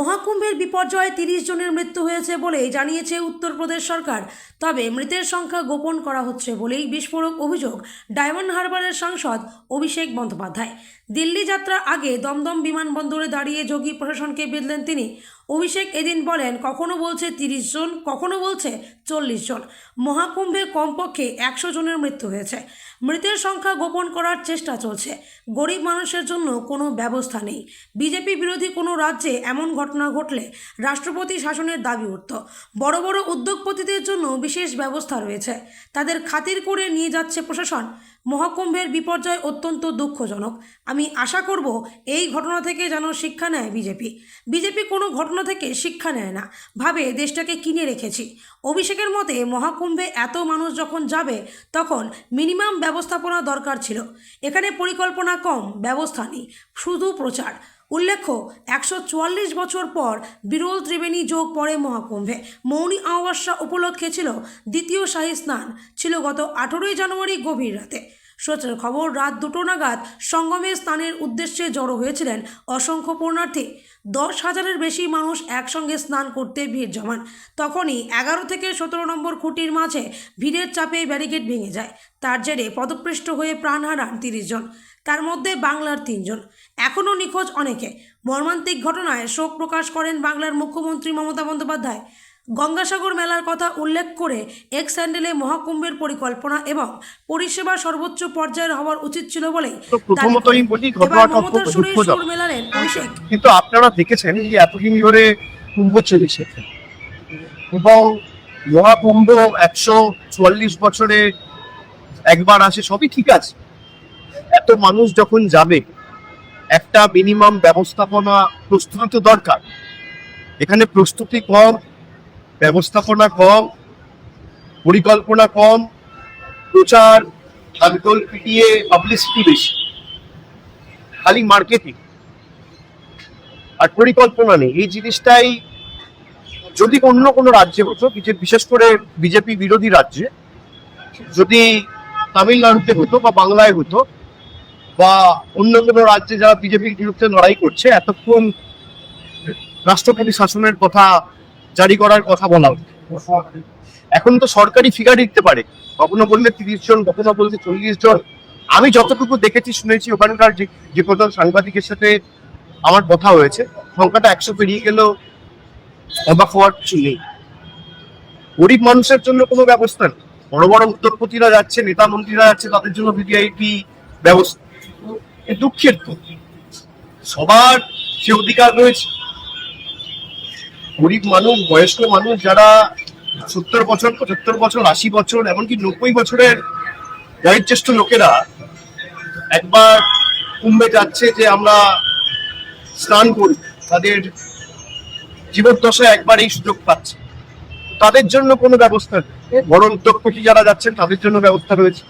মহাকুম্ভের বিপর্যয়ে তিরিশ জনের মৃত্যু হয়েছে বলেই জানিয়েছে উত্তরপ্রদেশ সরকার। তবে মৃতের সংখ্যা গোপন করা হচ্ছে বলেই বিস্ফোরক অভিযোগ, ডায়মন্ড হারবারের সাংসদ অভিষেক বন্দ্যোপাধ্যায়। দিল্লি যাত্রার আগে দমদম বিমানবন্দরে দাঁড়িয়ে যোগী প্রশাসনকে বেঁধলেন তিনি। অভিষেক এদিন বলেন, কখনো বলছে তিরিশ জন, কখনো বলছে চল্লিশ জন। মহাকুম্ভে কমপক্ষে একশো জনের মৃত্যু হয়েছে। মৃতের সংখ্যা গোপন করার চেষ্টা চলছে। গরিব মানুষের জন্য কোনো ব্যবস্থা নেই। বিজেপি বিরোধী কোনো রাজ্যে এমন ঘটনা ঘটলে রাষ্ট্রপতি শাসনের দাবি উঠত। বড় বড় উদ্যোগপতিদের জন্য বিশেষ ব্যবস্থা রয়েছে। তাদের খাতির করে নিয়ে যাচ্ছে প্রশাসন। মহাকুম্ভের বিপর্যয় অত্যন্ত দুঃখজনক। আমি আশা করব এই ঘটনা থেকে যেন শিক্ষা নেয় বিজেপি। বিজেপি কোনো ঘটনা থেকে শিক্ষা নেয় না। ভাবে, দেশটাকে কিনে রেখেছি। অভিষেকের মতে, মহাকুম্ভে এত মানুষ যখন যাবে, তখন মিনিমাম ব্যবস্থাপনা দরকার ছিল। এখানে পরিকল্পনা কম, ব্যবস্থা নেই, শুধু প্রচার। উল্লেখ্য, একশো চুয়াল্লিশ বছর পর বিরল ত্রিবেণী যোগ পড়ে মহাকুম্ভে। মৌনী অমাবস্যা উপলক্ষে ছিল দ্বিতীয় শাহী স্নান, ছিল গত আঠেরোই জানুয়ারি গভীর রাতে। সূত্রের খবর, রাত দুটো নাগাদ সঙ্গমে স্নানের উদ্দেশ্যে জড়ো হয়েছিলেন অসংখ্য পূর্ণার্থী দশ হাজারের বেশি মানুষ একসঙ্গে স্নান করতে ভিড় জমান। তখনই এগারো থেকে সতেরো নম্বর খুঁটির মাঝে ভিড়ের চাপে ব্যারিকেড ভেঙে যায়। তার জেরে পদপৃষ্ট হয়ে প্রাণ হারান তিরিশ জন। তার মধ্যে বাংলার তিনজন এখনও নিখোঁজ অনেকে। মর্মান্তিক ঘটনায় শোক প্রকাশ করেন বাংলার মুখ্যমন্ত্রী মমতা বন্দ্যোপাধ্যায়। গঙ্গাসাগর মেলার কথা উল্লেখ করে এক্স স্যান্ডেলে মহাকুম্ভের পরিকল্পনা এবং পরিষেবা সর্বোচ্চ পর্যায়ের হওয়ার উচিত ছিল বলেই বলি ঘটনাটা অত্যন্ত দুঃখজনক। মেলালেন অভিষেক। কিন্তু আপনারা দেখেছেন যে এতদিন ধরে কুম্ভ চলেছে। এবং মহাকুম্ভ একশো চুয়াল্লিশ বছরে একবার আসে সবই ঠিক আছে। এত মানুষ যখন যাবে একটা মিনিমাম ব্যবস্থাপনা প্রস্তুতি তো দরকার। এখানে প্রস্তুতি কম ব্যবস্থাপনা কম, পরিকল্পনা কম, প্রচার ভাগদল পিটিয়ে পাবলিসিটি বেশি। খালি মার্কেটিং আর পরিকল্পনা নেই। এই জিনিসটাই যদি অন্য কোনো রাজ্যে হতো বিশেষ করে বিজেপি বিরোধী রাজ্যে, যদি তামিলনাড়ুতে হতো বা বাংলায় হতো, বা অন্য কোনো রাজ্যে যারা বিজেপির বিরুদ্ধে লড়াই করছে, এতক্ষণ রাষ্ট্রপতি শাসনের কথা জারি করার কথা বলা এখন তো সরকারি ফিগার দিতে পারে। কখনো বললে তিরিশ জন, কখনো বললে চল্লিশ জন। আমি যতটুকু দেখেছি, শুনেছি, ওখানকার যে কোনো সাংবাদিকের সাথে আমার কথা হয়েছে, সংখ্যাটা একশো পেরিয়ে গেলেও অবাক হওয়ার কিছু নেই। গরিব মানুষের জন্য কোনো ব্যবস্থা নেই। বড় বড় উদ্যোগপতিরা যাচ্ছে, নেতা মন্ত্রীরা যাচ্ছে, তাদের জন্য ভিভিআইপি ব্যবস্থা। দুঃখের তো। সবার সে অধিকার রয়েছে। গরিব মানুষ, বয়স্ক মানুষ যারা সত্তর বছর, পঁচাত্তর বছর, আশি বছর, এমনকি নব্বই বছরের বয়োজ্যেষ্ঠ লোকেরা একবার কুম্ভে যাচ্ছে যে আমরা স্নান করি। তাদের জীবদ্দশায় একবার এই সুযোগ পাচ্ছে। তাদের জন্য কোনো ব্যবস্থা নেই। বড় উদ্যোগপতি যারা যাচ্ছেন, তাদের জন্য ব্যবস্থা রয়েছে।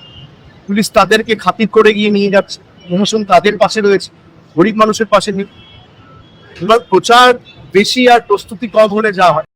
পুলিশ তাদেরকে খাতির করে গিয়ে নিয়ে যাচ্ছে। প্রশাসন তাদের পাশে রয়েছে। গরিব মানুষের পাশে নেই। প্রচার বেশি আর প্রস্তুতি কম হলে যা হয়।